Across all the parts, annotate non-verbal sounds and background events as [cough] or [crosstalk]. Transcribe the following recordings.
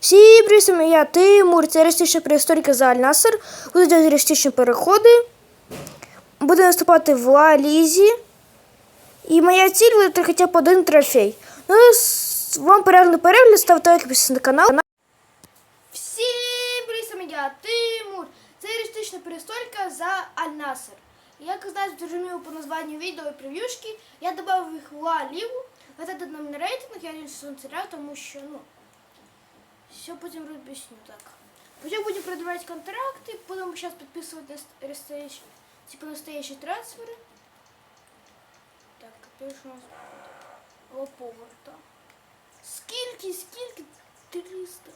Всім привіт, я Тимур, це реалістична преісторика за Аль-Насер. Будуть реалістичні переходи. Буду наступати в Ла Лізі. І моя ціль буде хоча б один трофей. Ну, вам перегляд перегляд, ставте лайк, підписуйтесь на канал. Всім привіт, я Тимур. Це реалістична переісторика за Аль-Насер. Як знаєте, зрозуміло по названню відео і прев'юшки, я додав їх в Лаліву. Це на рейтинг, я не сонцеря, тому що, ну, все потім объясню так. Потім будем продавать контракты, будем сейчас подписывать нас- настоящие, типа настоящие трансферы. Так, перше у нас буде Лоповерта. Скільки, скільки? 300.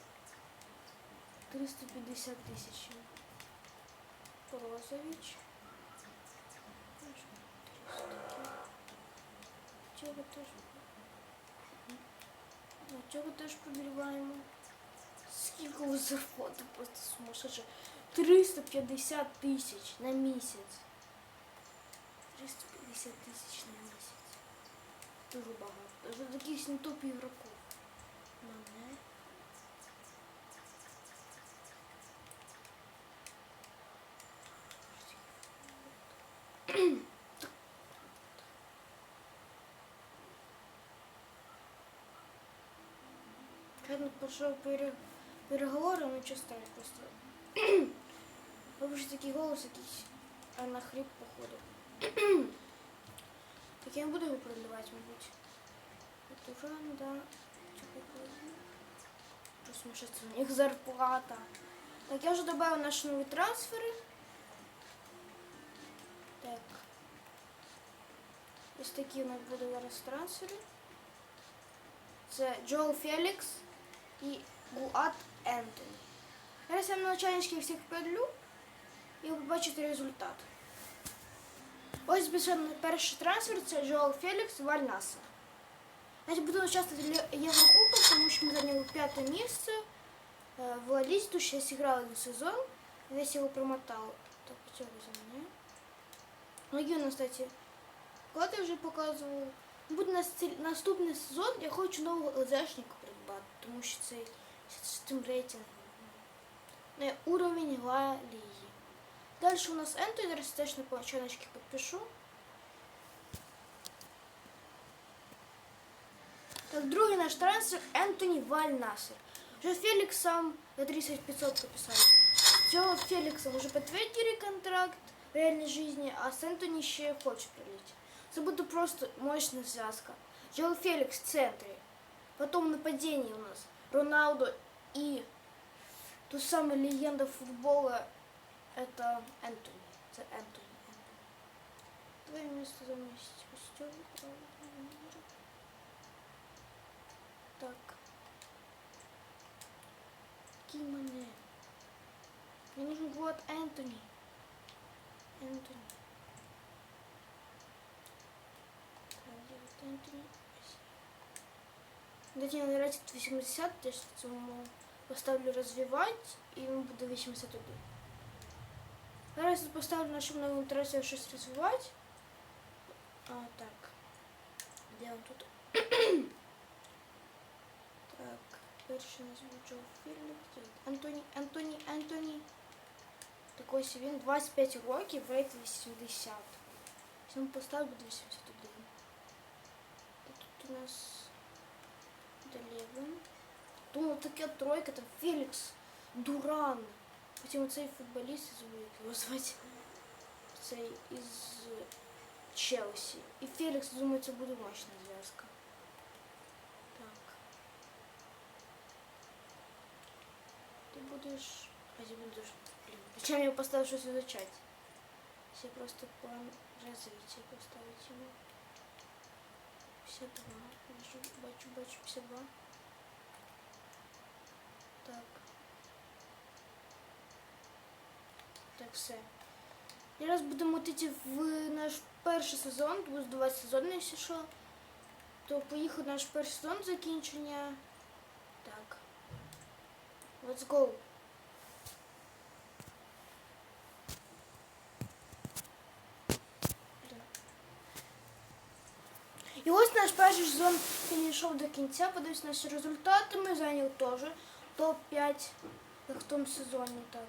350 тисяч. Розович. Чого теж? Ну, чого теж подриваємо? Скільки у вас зарплата просто сумасшедша. 350 тисяч на місяць. 350 тисяч на місяць. Дуже багато. Даже якихось не топ ігроків. Мене. Ладно, пішов пере... переговори, ну що стали просто. Вибачте такий голос якийсь, а на хрип походу. [clears throat] так я не буду його продавати, мабуть. Это уже, да. Просто що це у них зарплата. Так, я вже добавила наші нові трансфери. Так. Ось такі у нас будуть зараз трансфери. Це Джоу Фелікс і Гуат Ентоні. Зараз я на начальнички всіх петлю і ви побачите результат. Ось спеціально перший трансфер це Джоу Фелікс в Альнаса. Значить, буду участвувати в Єврокубок, тому що ми зайняли п'яте місце. Е, В Лалісі тут ще зіграли один сезон. Весь його промотав. Так, цього за мене. Ноги у нас, кстати, вклади вже показував. Буде нас ці- наступний сезон, я хочу нового ЛЗшника придбати, тому що цей з цим рейтингом. Не, уровень Ла Ліги. Далі у нас Ентоні, зараз теж на початочки підпишу. Так, другий наш трансфер Ентоні Вальнасер. Вже Фелікс сам за 30 500 подписали. Цього Фелікса вже підтвердили контракт в реальній житті, а з Ентоні ще хоче прилетіти. Це буде просто мощна зв'язка. Джо Фелікс в центрі. Потом нападение у нас. Роналдо и ту самая легенда футбола это Энтони. Это Энтони. Давай место заместить. Костюм. Так. Кимоне. Мне нужен вот Энтони. Энтони. Энтони? Дайте мне набирать 80, я ж цьому поставлю розвивати і він буде 81. Зараз я поставлю на щоб новому трасі щось розвивати. А, так. Де он тут? [clears throat] так, перший назву Джо Філіп. Антоні, Антоні, Антоні. Так ось він 25 років, рейт 80. Якщо ми поставлю, буде 81. Тут у нас Левин. Думав, таке тройка, там Фелікс, Дуран. Потім оцей футболіст, я забув, як його звати. Цей із Челсі. І Фелікс, думаю, це буде мощна зв'язка. Так. Ти будеш. А ти будеш. Блін. Зачем я поставив щось изучать? Все просто план развития поставить ему. 52. Бачу, бачу, бачу, 52. Так. Так, все. Зараз будемо йти в наш перший сезон, буде два сезони, якщо що. То поїхав наш перший сезон закінчення. Так. Let's go. І ось наш перший сезон підійшов до кінця, подивись наші результати. Ми зайняли теж топ-5 в тому сезоні, так.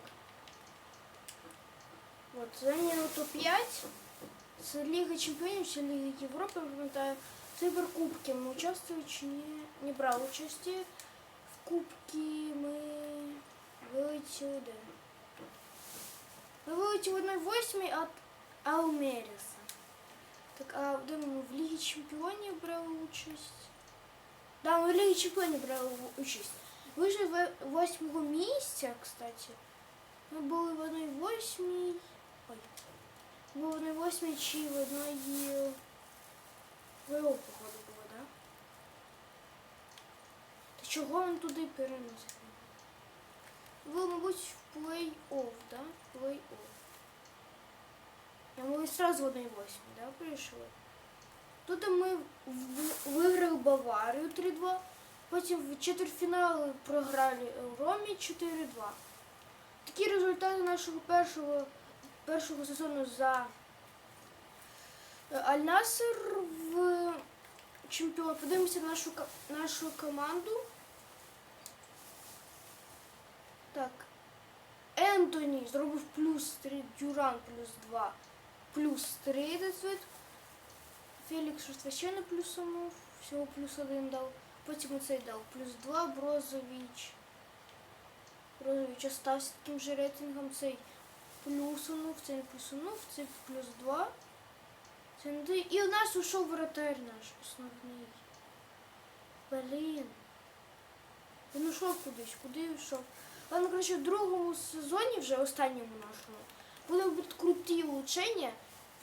От, зайняло топ-5. Це Ліга Чемпіонів чи Ліга Європи, не пам'ятаю. Суперкубки ми участвували чи ні? Не брали участі. В Кубки ми вилетіли де? Ми вилетіли на 8 від Алмеріса. Так, а де ми в Лігі Чемпіонів брали участь? Да, ми в Лігі Чемпіонів брали участь. Вийшли в восьмого місця, кстати. Ми були в одній восьмій. Ой. Були в одній восьмій чи в одній ВО, походу, було, да? Та чого він туди переносить? Ви, мабуть, в плей-офф, да? Плей-офф. А ми сразу в одній восьмій, да, прийшли? Тут ми в- виграли Баварію 3-2. Потім в четвертьфіналі програли Ромі 4-2. Такі результати нашого першого, першого сезону за Аль-Насер в чемпіон. Подивимося на нашу, нашу команду. Так. Ентоні зробив плюс 3, Дюран плюс 2, плюс 3 десвит. Фелікс Шестващено плюсанув, всього плюс 1 дав. Потім оцей дав плюс 2, Брозович. Брозович остався таким же рейтингом. Цей плюсанув, цей не плюсанув, цей плюс 2. Це не той. І у нас ушов воротар наш основний. Блін. Він ушов кудись, куди ушов? Ладно, коротше, в другому сезоні, вже останньому нашому, будемо робити круті улучшення.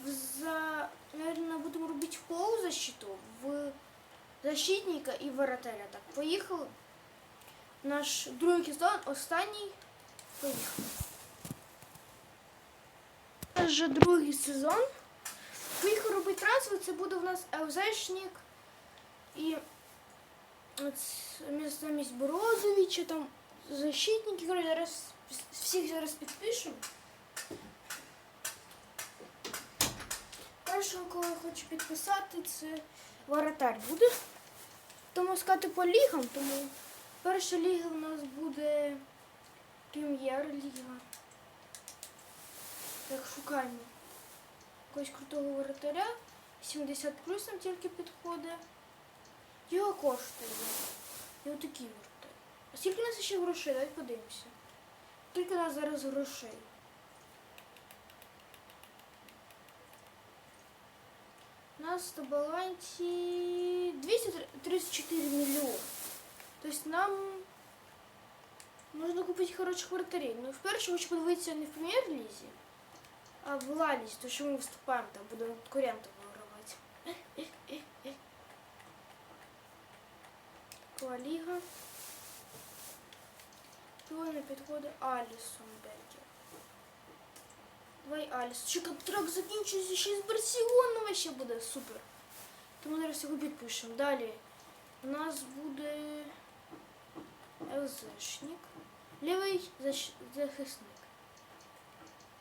В За, наверное, будемо робити в полузащиту, в защитника і воротаря. Так, поїхали. Наш другий сезон, останній. Поїхали. Це вже другий сезон. Поїхав робити трансфер, це буде у нас ЛЗшник і замість Борозовича, там защитники, коротше, зараз всіх зараз підпишемо. Першого, кого я хочу підписати, це воротар буде. Тому сказати по лігам, тому перша ліга у нас буде прем'єр-ліга. Так, шукаємо якогось крутого воротаря. 70 плюс нам тільки підходить. Його коштує. І отакий воротар. А скільки у нас ще грошей? Давайте подивимося. Скільки у нас зараз грошей? Нас на балансі 234 мільйони. Тобто нам можна купити хороших вратарів. Ну, вперше хочу подивитися не в прем'єр-лізі, а в Лалізі, то що ми вступаємо, там будемо конкурентів вигравати. Ла Ліга. Хто не підходить Алісон Бергер. Давай Аліс. Чи контракт закінчується ще з Барселони вообще буде супер. Тому зараз його підпишемо. Далі у нас буде ЛЗшник. Лівий захисник.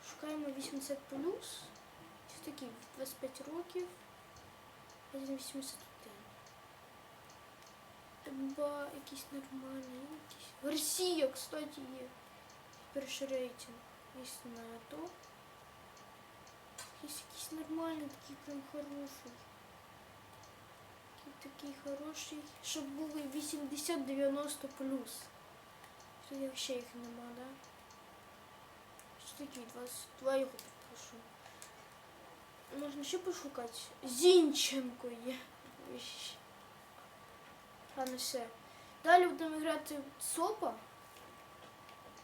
Шукаємо 80 плюс. Ось такий 25 років. 81. Ба, якийсь нормальний, якийсь. Гарсія, кстати, є. Перший рейтинг. Є на то. Є якийсь нормальний, такий прям хороший. Такий, такий хороший. Щоб були 80-90 плюс. Тут взагалі їх нема, да? Що такі 22 його підпишу. Можна ще пошукати. Зінченко є. Ой. Ладно, все. Далі будемо грати ЦОПа.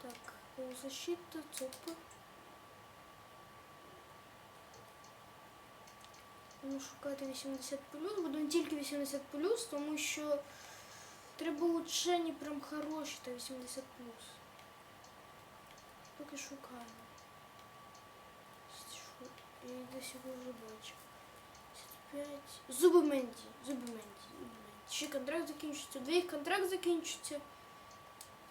Так, полузащита, ЦОПа. Шукати 80 Будемо тільки 80 тому що треба улучшення прям хороші та 80 Поки шукаємо. Що? Я десь його вже бачу. 55. Зуби Менді. Зуби Менді. Ще контракт закінчиться. Двох контракт закінчиться.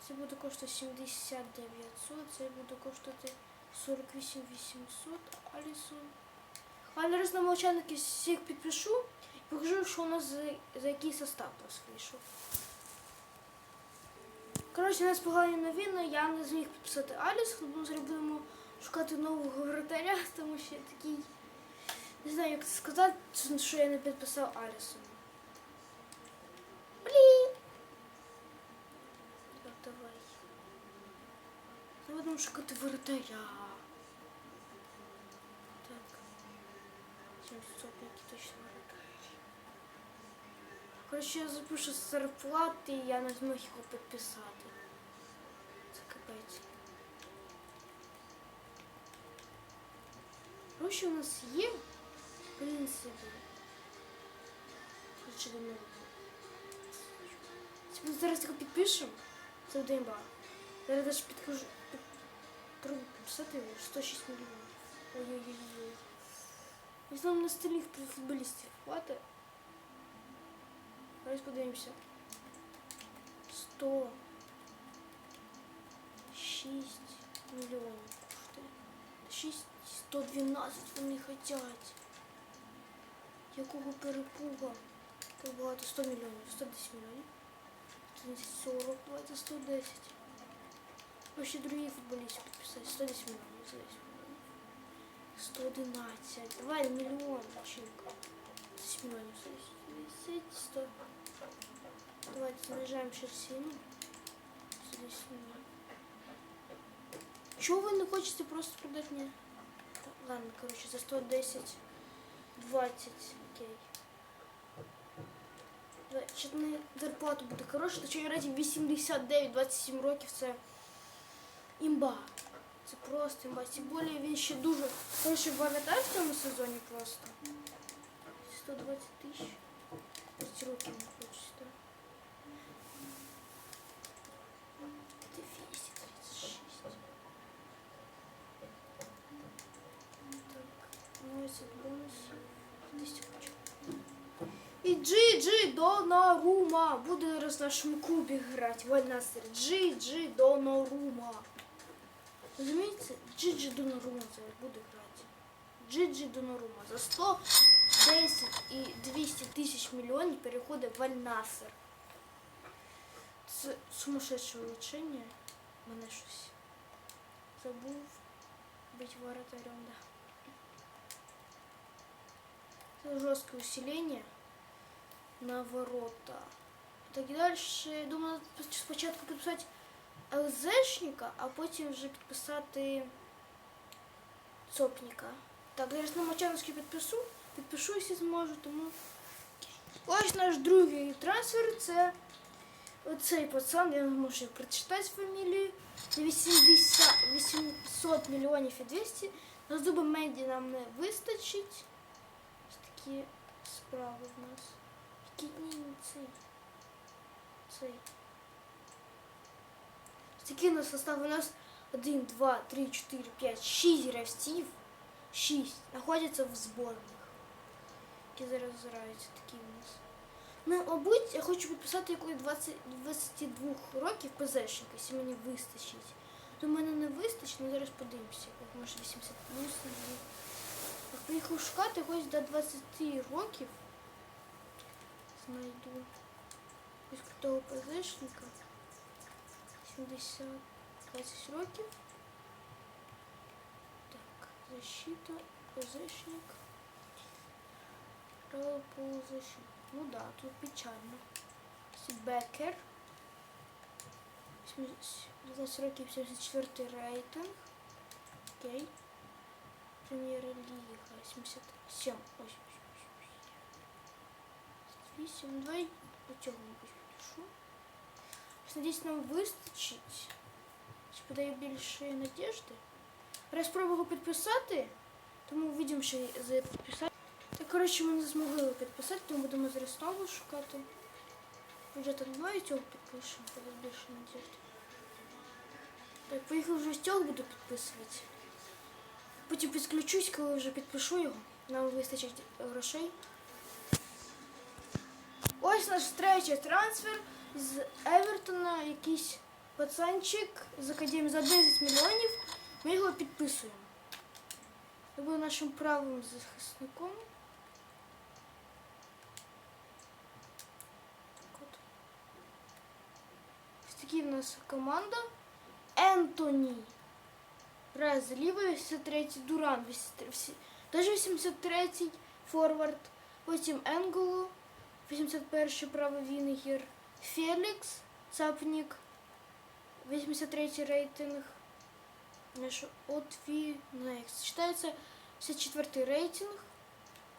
Це буде коштувати 70 900, це буде коштувати 48 800, Алісон. А зараз на молчанки всіх підпишу і покажу, що у нас за, за який состав у нас вийшов. Коротше, у нас погані новини, я не зміг підписати Аліс, зараз будемо шукати нового вратаря, [laughs] тому що я такий. Не знаю, як це сказати, що я не підписав Алісом. Блін! Давай. Будемо шукати вратаря. Так. 700 який точно вратарь. Коротше, я запишу зарплати, і я не змог його підписати. Це капець. Гроші у нас є, в принципі. Коротше, до мене. Ми зараз його підпишемо, це буде імба. Зараз даже підкажу. Під... Пробую підписати його 106 мільйонів. Ой-ой-ой. І знову на стильних футболістів хватить. Зараз подивимося. 100. 6 мільйонів коштує. 6, 112 вони хотять. Якого перепуга? Так багато 100 мільйонів, 110 мільйонів. 140, давайте 110. Вообще другие футболисты подписать. 110 миллионов, 110 миллионов. 111. Давай миллион, чинка. 10 миллионов, 110, 100. Давайте снижаем шерстину. 110 миллионов. Чего вы не хочете просто продать мне? Так, Ладно, короче, за 110, 20, окей. Що не зарплату буде хороша, то що раді 89-27 років це імба. Просто. Тим більше він ще дуже хороший пам'ятає в цьому сезоні просто. 120 тисяч. 30 років не хочеться. 236. Так, ну ось бонус. 200 хочу. І Джи-Джи Донорума буде зараз в нашому клубі грати. Вальнасер. Джи-Джи Донорума. Розумієте? Джи-Джи Донорума зараз буде грати. Джи-Джи Донорума. За 110 і 200 тисяч мільйонів переходить в Альнасер. Це сумасшедше улучшення. Мене щось забув бути воротарем, да. Это жесткое усиление на ворота. Так і далі, я думаю, надо спочатку підписати ЛЗшника, а потім вже підписати Цопніка. Так, зараз на Мочановський підпишу, підпишу, якщо зможу, тому ось наш другий трансфер, це оцей пацан, я не можу прочитати фамілію. Це 80, 800 мільйонів і 200. На зуби Меді нам не вистачить. Ось такі справи в нас. Який ні, цей. Цей. Такий состав. У нас 1, 2, 3, 4, 5, 6 гравців. 6 знаходяться в зборних. Які зараз зграються такі у нас. Ну, мабуть, я хочу підписати якогось 20, 22 років ПЗшника, якщо мені вистачить. До мене не вистачить, але зараз подивимося, як може 80 плюс. Так, поїхав шукати якось до 20 років. Знайду. Ось крутого ПЗшника. 70, 20 років. Так, защита. Право полузащита. Ну да, тут печально. Бекер. 19 років 74 рейтинг. Окей. Прем'єр-ліга 77. Ось, ось, ось, ось. 8. Давай по цьому пишу. Надіюсь, нам вистачить. Чи подає більше надіжди. Раз спробую його підписати, тому що за підписати. Так, коротше, ми не змогли підписати, тому будемо зараз знову шукати. Вже так два цього підпишемо, буде більше надіжди. Так, поїхав вже з цього буду підписувати. Потім підключусь, коли вже підпишу його. Нам вистачить грошей. Ось наш третій трансфер з Евертона, якийсь пацанчик з академії за 10 мільйонів. Ми його підписуємо. Це буде нашим правим захисником. Ось такі в нас команда. Ентоні. Грає зліва, 83-й Дуран, 83, всі- теж 83-й форвард. Потім Енголо, 81-й правий Вінгер. Фелікс, Цапнік, 83-й рейтинг. Наш Отві, Next. Читається 54-й рейтинг.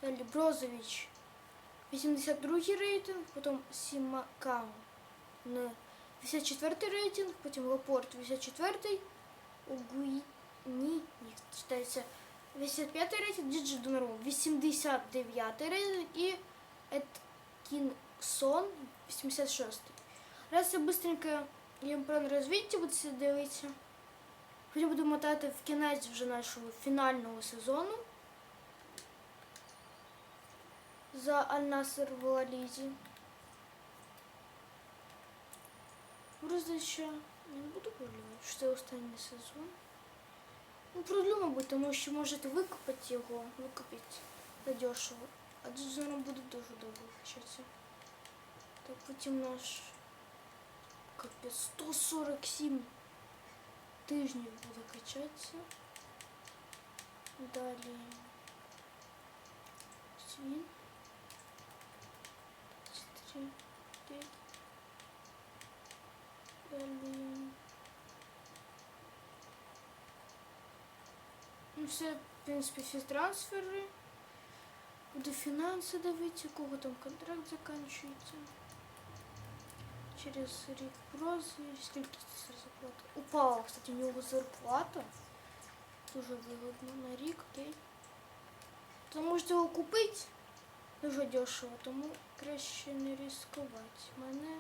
Далі Брозович, 82-й рейтинг, потім Сімакам на 54-й рейтинг, потім Лапорт 84-й, Угуїні, ні, читається 85-й рейтинг, Діджи Донару 89-й рейтинг і Еткінсон 86-й. Раз я быстренько їм план розвідці будете дивитися. Потім буду мотати в кінець вже нашого фінального сезону. За Аль-Насер в Лалізі. Просто ще не буду продлювати, що це останній сезон. Ну, продлю, мабуть, тому що можете викупити його, викупити задешево. А дизайном буде дуже довго качатися. Так, потім наш капець 147 тижнів буде качатися. Далі свін. 4, 5. Далі. Ну, все, в принципі, всі трансфери. Буду фінанси дивитися, кого там контракт закінчується. Через рік прози, скільки це зарплата. Упала, кстати, у нього зарплата. Дуже вигодно на рік, окей. То можете його купити дуже дешево, тому краще не ризикувати. Мене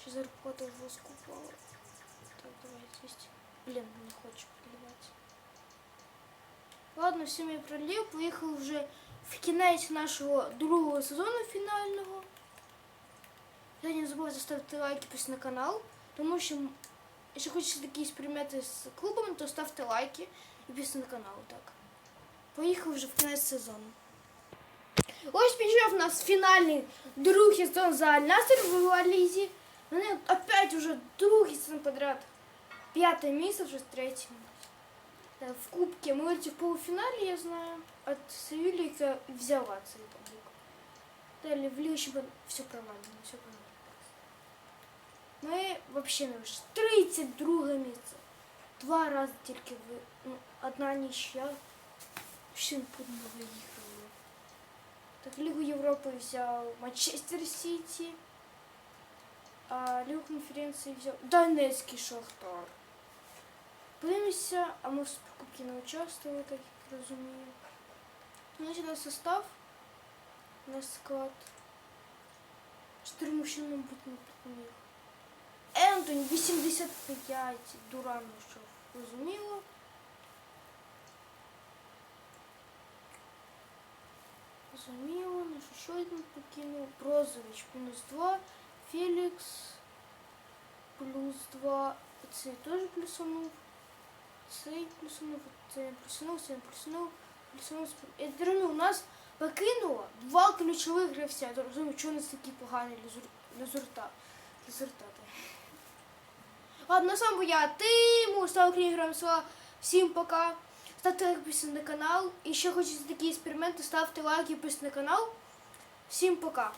ще зарплата жорстко упала. Так, давайте есть. Блін, не хочу проливати. Ладно, всім я пролив. Поїхав вже в кінець нашого другого сезону фінального. Я не забувайте ставити лайки після на канал, тому що м, якщо хочете якісь примети з клубами, то ставте лайки і після на канал. Так. Поїхав вже в кінець сезону. Ось пішов у нас фінальний другий сезон за Аль-Насер в Лалізі. Вони опять уже другий сезон подряд. П'яте місце, вже третє. Да, в кубке мы эти в полуфинале, я знаю, от Севильи яка взяла цей кубок. Далі в Лігу Чемпіонів все провалено, все провалено. Ми вообще не вийшли. 32 місце. Два рази тільки ви. Ну, одна нічия. Ще не подумали виїхали. Так, Лігу Європи взяв Манчестер Сіті. А Лігу конференції взяв Донецький Шахтар. Подивимося, а ми в покупці не участвували, так як розумію. Значить, на состав, на склад. Чотири мужчини, мабуть, не допоміг. Ентоні 85, Дуран вийшов, розуміло. Розуміло, ну що один покинув. Брозович мінус 2, Фелікс плюс 2, цей теж плюсанув. Цей плюсанув, цей плюсанув, цей плюсанув, плюсанув. Думаю, у нас покинуло два ключових гравця. Я розумію, чого у нас такі погані лізур- Ладно, сам був я, Тиму, став книгом слова. Всім пока. Ставте лайк підписуйтесь на канал. І ще хочете такі експерименти, ставте лайк на канал. Всім пока.